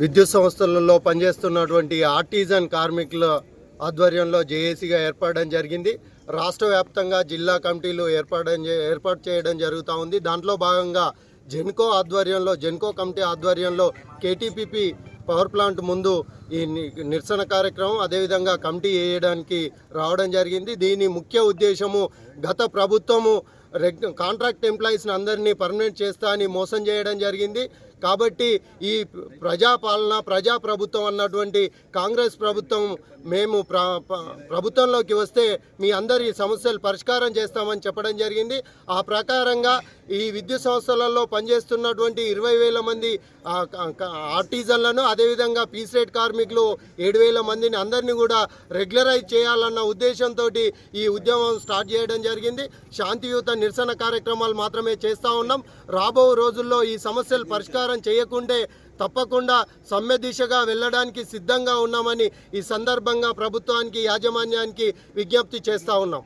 విద్యుత్ సంస్థలలో పనిచేస్తున్నటువంటి ఆర్టిజన్ కార్మికుల ఆధ్వర్యంలో జేఏసీగా ఏర్పడడం జరిగింది. రాష్ట్ర వ్యాప్తంగా జిల్లా కమిటీలు ఏర్పడడం ఏర్పాటు చేయడం జరుగుతూ ఉంది. దాంట్లో భాగంగా జెన్కో ఆధ్వర్యంలో జెన్కో కమిటీ ఆధ్వర్యంలో కేటీపీపీ పవర్ ప్లాంట్ ముందు ఈ నిరసన కార్యక్రమం అదేవిధంగా కమిటీ వేయడానికి రావడం జరిగింది. దీని ముఖ్య ఉద్దేశము గత ప్రభుత్వము రెగ్ కాంట్రాక్ట్ ఎంప్లాయీస్ని అందరినీ పర్మనెంట్ చేస్తా అని మోసం చేయడం జరిగింది. కాబట్టి ఈ ప్రజాపాలన ప్రజాప్రభుత్వం అన్నటువంటి కాంగ్రెస్ ప్రభుత్వం మేము ప్ర ప్రభుత్వంలోకి వస్తే మీ అందరి సమస్యలు పరిష్కారం చేస్తామని చెప్పడం జరిగింది. ఆ ప్రకారంగా ఈ విద్యుత్ సంస్థలలో పనిచేస్తున్నటువంటి ఇరవై వేల మంది ఆర్టిజన్లను అదేవిధంగా పీస్ రేట్ కార్మికులు ఏడు వేల మందిని అందరినీ కూడా రెగ్యులరైజ్ చేయాలన్న ఉద్దేశంతో ఈ ఉద్యమం స్టార్ట్ చేయడం జరిగింది. శాంతియుత నిరసన కార్యక్రమాలు మాత్రమే చేస్తూ ఉన్నాం. రాబో రోజుల్లో ఈ సమస్యలు పరిష్కారం చేయకుంటే తప్పకుండా సమ్మె దిశగా వెళ్ళడానికి సిద్ధంగా ఉన్నామని ఈ సందర్భంగా ప్రభుత్వానికి యాజమాన్యానికి విజ్ఞప్తి చేస్తూ ఉన్నాం.